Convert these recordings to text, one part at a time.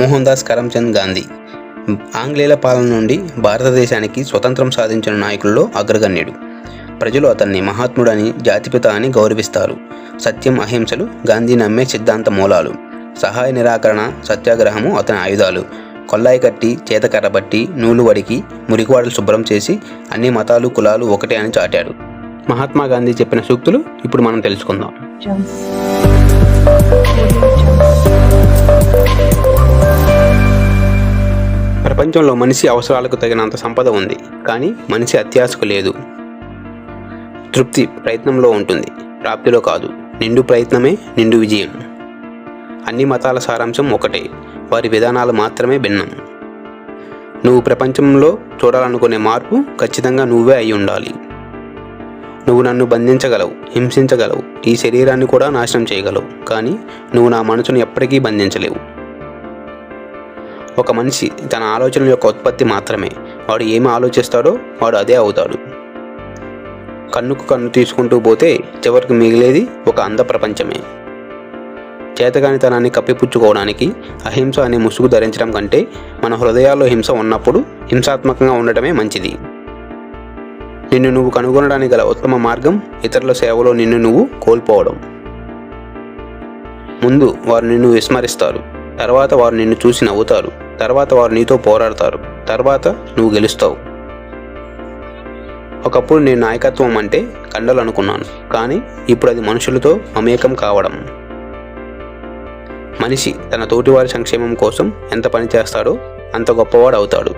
మోహన్ దాస్ కరమ్చంద్ గాంధీ. ఆంగ్లేయుల పాలన నుండి భారతదేశానికి స్వతంత్రం సాధించిన నాయకుల్లో అగ్రగణ్యుడు. ప్రజలు అతన్ని మహాత్ముడని జాతిపిత అని గౌరవిస్తారు. సత్యం అహింసలు గాంధీ నమ్మే సిద్ధాంత మూలాలు. సహాయ నిరాకరణ సత్యాగ్రహము అతని ఆయుధాలు. కొల్లాయి కట్టి చేతకర్ర బట్టి నూలు వడికి మురికివాడలు శుభ్రం చేసి అన్ని మతాలు కులాలు ఒకటే అని చాటాడు. మహాత్మా గాంధీ చెప్పిన సూక్తులు ఇప్పుడు మనం తెలుసుకుందాం. ప్రపంచంలో మనిషి అవసరాలకు తగినంత సంపద ఉంది కానీ మనిషి అత్యాశకు లేదు. తృప్తి ప్రయత్నంలో ఉంటుంది ప్రాప్తిలో కాదు. నిండు ప్రయత్నమే నిండు విజయం. అన్ని మతాల సారాంశం ఒకటే వారి విధానాలు మాత్రమే భిన్నం. నువ్వు ప్రపంచంలో చూడాలనుకునే మార్పు ఖచ్చితంగా నువ్వే అయి ఉండాలి. నువ్వు నన్ను బంధించగలవు హింసించగలవు ఈ శరీరాన్ని కూడా నాశనం చేయగలవు కానీ నువ్వు నా మనసును ఎప్పటికీ బంధించలేవు. ఒక మనిషి తన ఆలోచనల యొక్క ఉత్పత్తి మాత్రమే. వాడు ఏమి ఆలోచిస్తాడో వాడు అదే అవుతాడు. కన్నుకు కన్ను తీసుకుంటూ పోతే చివరికి మిగిలేది ఒక అంధ ప్రపంచమే. చేతగానితనాన్ని కప్పిపుచ్చుకోవడానికి అహింస అనే ముసుగు ధరించడం కంటే మన హృదయాల్లో హింస ఉన్నప్పుడు హింసాత్మకంగా ఉండటమే మంచిది. నిన్ను నువ్వు కనుగొనడానికి గల ఉత్తమ మార్గం ఇతరుల సేవలో నిన్ను నువ్వు కోల్పోవడం. ముందు వారు నిన్ను విస్మరిస్తారు. తర్వాత వారు నిన్ను చూసి నవ్వుతారు. తర్వాత వారు నీతో పోరాడతారు. తర్వాత నువ్వు గెలుస్తావు. ఒకప్పుడు నేను నాయకత్వం అంటే కండలు అనుకున్నాను కానీ ఇప్పుడు అది మనుషులతో మమేకం కావడం. మనిషి తన తోటివారి సంక్షేమం కోసం ఎంత పని చేస్తాడో అంత గొప్పవాడు అవుతాడు.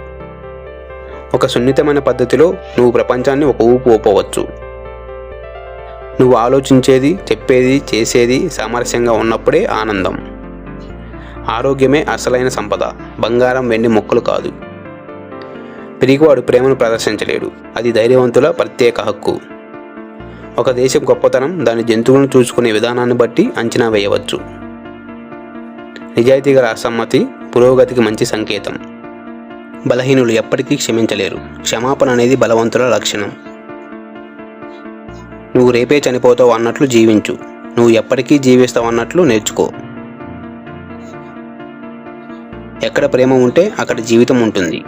ఒక సున్నితమైన పద్ధతిలో నువ్వు ప్రపంచాన్ని ఒక ఊపు ఊపవచ్చు. నువ్వు ఆలోచించేది చెప్పేది చేసేది సామరస్యంగా ఉన్నప్పుడే ఆనందం. ఆరోగ్యమే అసలైన సంపద. బంగారం వెండి మొక్కలు కాదు. పిరిగివాడు ప్రేమను ప్రదర్శించలేడు. అది ధైర్యవంతుల ప్రత్యేక హక్కు. ఒక దేశం గొప్పతనం దాని జంతువులను చూసుకునే విధానాన్ని బట్టి అంచనా వేయవచ్చు. నిజాయితీ గల అసమ్మతి పురోగతికి మంచి సంకేతం. బలహీనులు ఎప్పటికీ క్షమించలేరు. క్షమాపణ అనేది బలవంతుల లక్షణం. నువ్వు రేపే చనిపోతావు అన్నట్లు జీవించు. నువ్వు ఎప్పటికీ జీవిస్తావు అన్నట్లు నేర్చుకో. ఎక్కడ ప్రేమ ఉంటే అక్కడ జీవితం ఉంటుంది.